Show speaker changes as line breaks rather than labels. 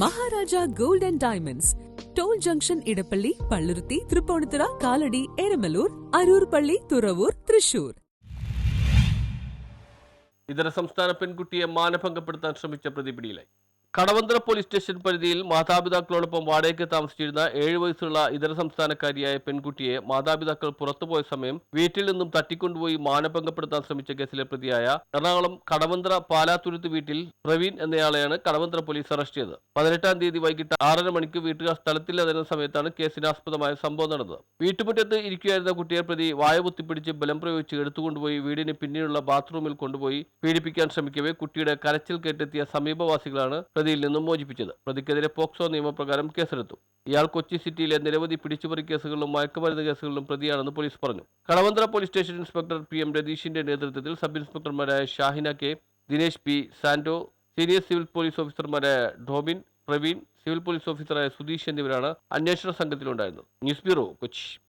Maharaja gold and diamonds. Toll junction Edappally Palluruthy Tripunithura Kalady Eramallur Aroor Palli Thuravoor Thrissur.
ഇതര സംസ്ഥാന പെൺകുട്ടിയെ മാനഭംഗപ്പെടുത്താൻ ശ്രമിച്ച പ്രതി പിടിയിലായി കടവന്തര പോലീസ് സ്റ്റേഷൻ പരിധിയിൽ മാതാപിതാക്കളോടൊപ്പം വാടകയ്ക്ക് താമസിച്ചിരുന്ന ഏഴു വയസ്സുള്ള ഇതര സംസ്ഥാനക്കാരിയായ പെൺകുട്ടിയെ മാതാപിതാക്കൾ പുറത്തുപോയ സമയം വീട്ടിൽ നിന്നും തട്ടിക്കൊണ്ടുപോയി മാനഭംഗപ്പെടുത്താൻ ശ്രമിച്ച കേസിലെ പ്രതിയായ എറണാകുളം കടവന്തര പാലാത്തുരുത്ത് വീട്ടിൽ പ്രവീൺ എന്നയാളെയാണ് കടവന്തര പോലീസ് അറസ്റ്റ് ചെയ്തത്. പതിനെട്ടാം തീയതി വൈകിട്ട് ആറര മണിക്ക് വീട്ടുകാർ സ്ഥലത്തില്ലാതിരുന്ന സമയത്താണ് കേസിനാസ്പദമായ സംഭവം നടന്നത്. വീട്ടുമുറ്റത്ത് ഇരിക്കുകയായിരുന്ന കുട്ടിയെ പ്രതി വായ കുത്തിപ്പിടിച്ച് ബലം പ്രയോഗിച്ച് എടുത്തുകൊണ്ടുപോയി വീടിന് പിന്നിലുള്ള ബാത്റൂമിൽ കൊണ്ടുപോയി പീഡിപ്പിക്കാൻ ശ്രമിക്കവേ കുട്ടിയുടെ കരച്ചിൽ കേട്ടെത്തിയ സമീപവാസികളാണ് പ്രതിയിൽ നിന്നും മോചിപ്പിച്ചത്. പ്രതിക്കെതിരെ പോക്സോ നിയമപ്രകാരം കേസെടുത്തു. ഇയാൾ കൊച്ചി സിറ്റിയിലെ നിരവധി പിടിച്ചുപറി കേസുകളിലും മയക്കുമരുന്ന് കേസുകളിലും പ്രതിയാണെന്ന് പോലീസ് പറഞ്ഞു. കളവന്ത്ര police station inspector P M രതീഷിന്റെ നേതൃത്വത്തിൽ sub ഇൻസ്പെക്ടർമാരായ Shahina K Dinesh P Santo senior civil police ഓഫീസർമാരായ ഡോബിൻ പ്രവീൺ സിവിൽ പോലീസ് ഓഫീസറായ സുധീഷ് എന്നിവരാണ് അന്വേഷണ സംഘത്തിലുണ്ടായിരുന്നത്. News bureau Kochi.